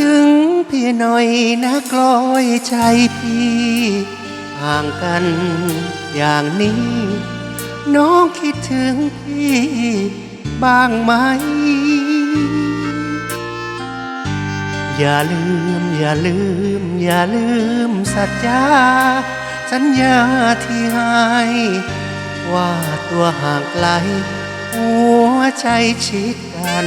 ถึงพี่หน่อยนะกลอยใจพี่ห่างกันอย่างนี้ น้องคิดถึงพี่บ้างไหม อย่าลืมอย่าลืม อย่าลืมสัจจาสัญญาที่ให้ว่าตัวห่างไกล หัวใจชิดกัน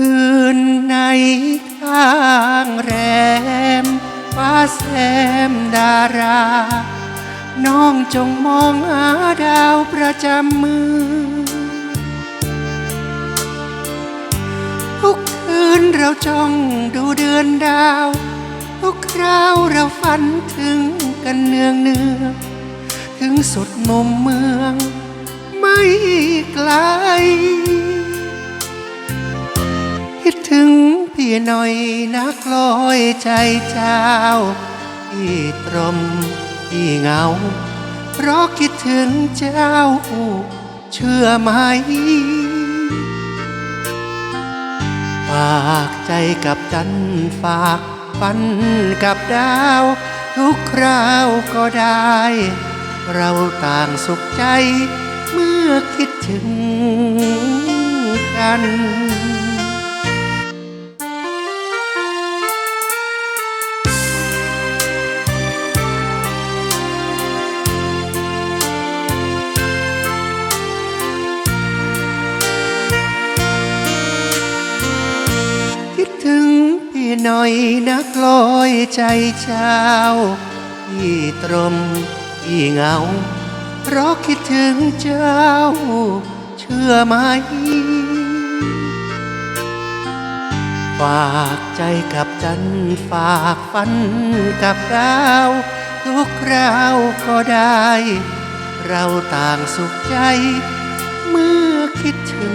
คืนในข้างแรมฟ้าแซมดารา น้องจงมองหาดาวประจำมือ ทุกคืนเราจ้องดูเดือนดาว ทุกคราวเราฝันถึงกันเนืองเนืองถึงสุดมุมเมือง ไม่ไกล คิดถึงพี่หน่อยนักลอยใจเจ้า พี่ตรมพี่เหงา เพราะคิดถึงเจ้า เชื่อไหมฝากใจกับจันฝากฝันกับดาว ทุกคราวก็ได้ เราต่างสุขใจเมื่อคิดถึงกัน คิดถึงพี่หน่อยนักลอยใจเช้าพี่ตรมพี่เหงา เพราะคิดถึงเจ้า เชื่อไหม ฝากใจกับจันฝากฝันกับดาว ทุกคราวก็ได้ เราต่างสุขใจ เมื่อคิดถึง